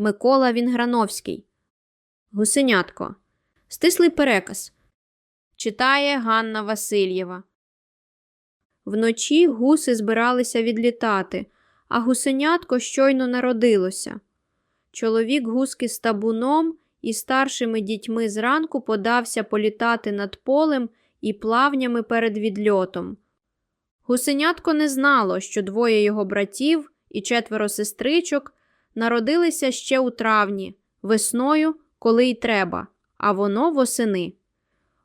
Микола Вінграновський. Гусенятко. Стислий переказ. Читає Ганна Васильєва. Вночі гуси збиралися відлітати, а гусенятко щойно народилося. Чоловік гуски з табуном і старшими дітьми зранку подався політати над полем і плавнями перед відльотом. Гусенятко не знало, що двоє його братів і четверо сестричок народилися ще у травні, весною, коли й треба, а воно восени.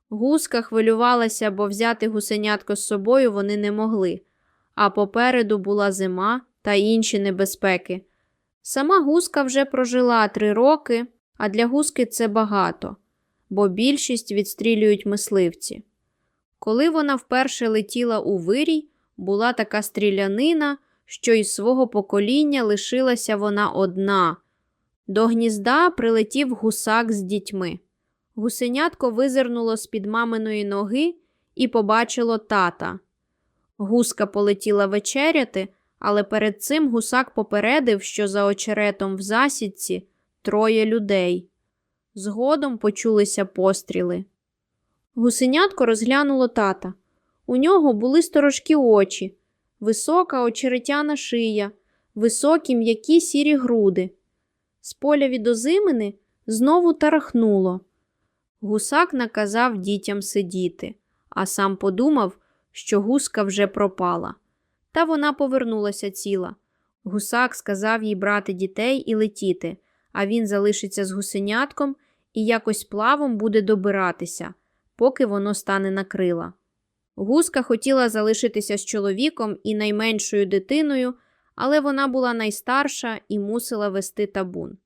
Гуска хвилювалася, бо взяти гусенятко з собою вони не могли, а попереду була зима та інші небезпеки. Сама гуска вже прожила три роки, а для гуски це багато, бо більшість відстрілюють мисливці. Коли вона вперше летіла у вирій, була така стрілянина, що із свого покоління лишилася вона одна. До гнізда прилетів гусак з дітьми. Гусенятко визирнуло з-під маминої ноги і побачило тата. Гуска полетіла вечеряти, але перед цим гусак попередив, що за очеретом в засідці троє людей. Згодом почулися постріли. Гусенятко розглянуло тата. У нього були сторожкі очі, висока очеретяна шия, високі м'які сірі груди. З поля від озимини знову тарахнуло. Гусак наказав дітям сидіти, а сам подумав, що гуска вже пропала. Та вона повернулася ціла. Гусак сказав їй брати дітей і летіти, а він залишиться з гусенятком і якось плавом буде добиратися, поки воно стане на крила. Гуска хотіла залишитися з чоловіком і найменшою дитиною, але вона була найстарша і мусила вести табун.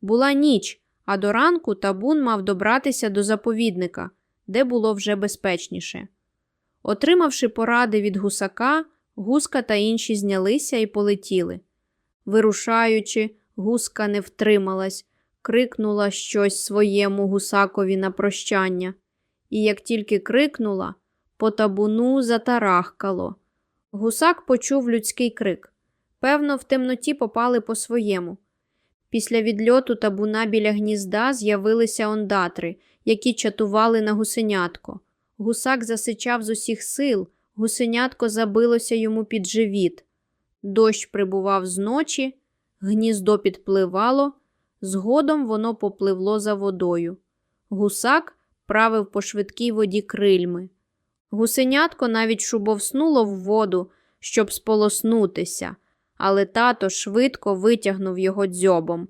Була ніч, а до ранку табун мав добратися до заповідника, де було вже безпечніше. Отримавши поради від гусака, гуска та інші знялися і полетіли. Вирушаючи, гуска не втрималась, крикнула щось своєму гусакові на прощання, і як тільки крикнула, по табуну затарахкало. Гусак почув людський крик. Певно, в темноті попали по своєму. Після відльоту табуна біля гнізда з'явилися ондатри, які чатували на гусенятко. Гусак засичав з усіх сил, гусенятко забилося йому під живіт. Дощ прибував зночі, гніздо підпливало, згодом воно попливло за водою. Гусак правив по швидкій воді крильми. Гусенятко навіть шубовснуло в воду, щоб сполоснутися, але тато швидко витягнув його дзьобом,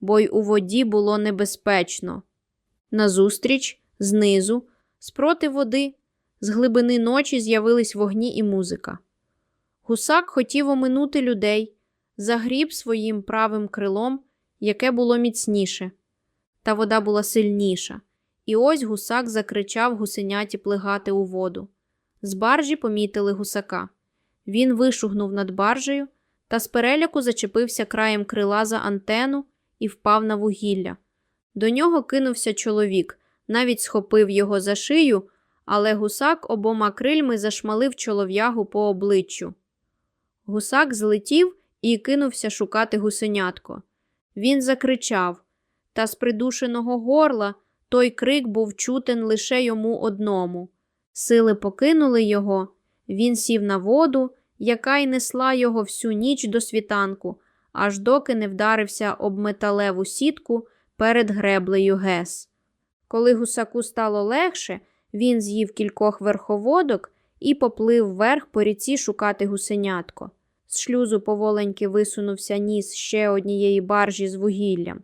бо й у воді було небезпечно. Назустріч, знизу, спроти води, з глибини ночі з'явились вогні і музика. Гусак хотів оминути людей, загріб своїм правим крилом, яке було міцніше. Та вода була сильніша, і ось гусак закричав гусеняті плигати у воду. З баржі помітили гусака. Він вишугнув над баржею та з переляку зачепився краєм крила за антену і впав на вугілля. До нього кинувся чоловік, навіть схопив його за шию, але гусак обома крильми зашмалив чолов'ягу по обличчю. Гусак злетів і кинувся шукати гусенятко. Він закричав, та з придушеного горла той крик був чутен лише йому одному. Сили покинули його, він сів на воду, яка й несла його всю ніч до світанку, аж доки не вдарився об металеву сітку перед греблею Гес. Коли гусаку стало легше, він з'їв кількох верховодок і поплив вверх по ріці шукати гусенятко. З шлюзу поволеньки висунувся ніс ще однієї баржі з вугіллям.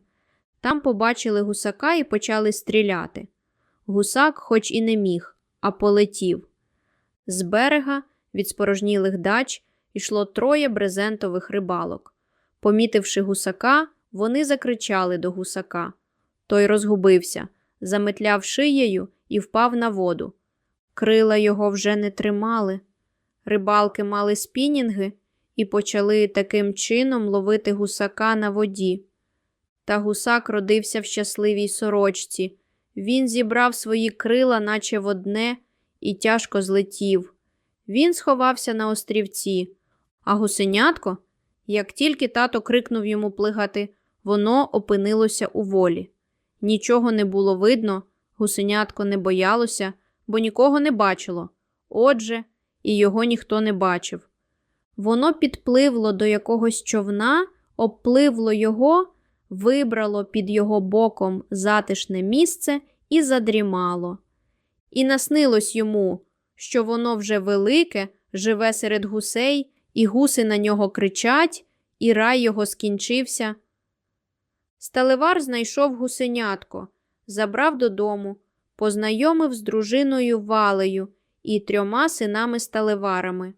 Там побачили гусака і почали стріляти. Гусак, хоч і не міг, а полетів. З берега, від спорожнілих дач, йшло троє брезентових рибалок. Помітивши гусака, вони закричали до гусака. Той розгубився, заметляв шиєю і впав на воду. Крила його вже не тримали. Рибалки мали спінінги і почали таким чином ловити гусака на воді. Та гусак родився в щасливій сорочці. Він зібрав свої крила, наче в одне, і тяжко злетів. Він сховався на острівці, а гусенятко, як тільки тато крикнув йому плигати воно опинилося у волі. Нічого не було видно, гусенятко не боялося, бо нікого не бачило. Отже, і його ніхто не бачив. Воно підпливло до якогось човна, обпливло його, вибрало під його боком затишне місце і задрімало. І наснилось йому, що воно вже велике, живе серед гусей, і гуси на нього кричать, і рай його скінчився. Сталевар знайшов гусенятко, забрав додому, познайомив з дружиною Валею і трьома синами сталеварами.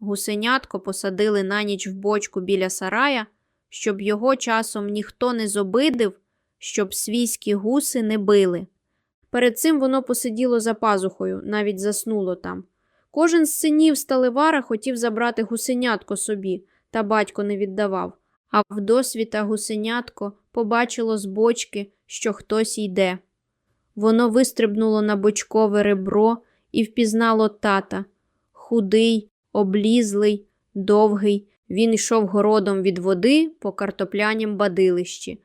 Гусенятко посадили на ніч в бочку біля сарая, щоб його часом ніхто не зобидив, щоб свійські гуси не били. Перед цим воно посиділо за пазухою, навіть заснуло там. Кожен з синів сталевара хотів забрати гусенятко собі, та батько не віддавав. А вдосвіта гусенятко побачило з бочки, що хтось йде. Воно вистрибнуло на бочкове ребро і впізнало тата. Худий, облізлий, довгий. Він йшов городом від води по картоплянім бадилищі.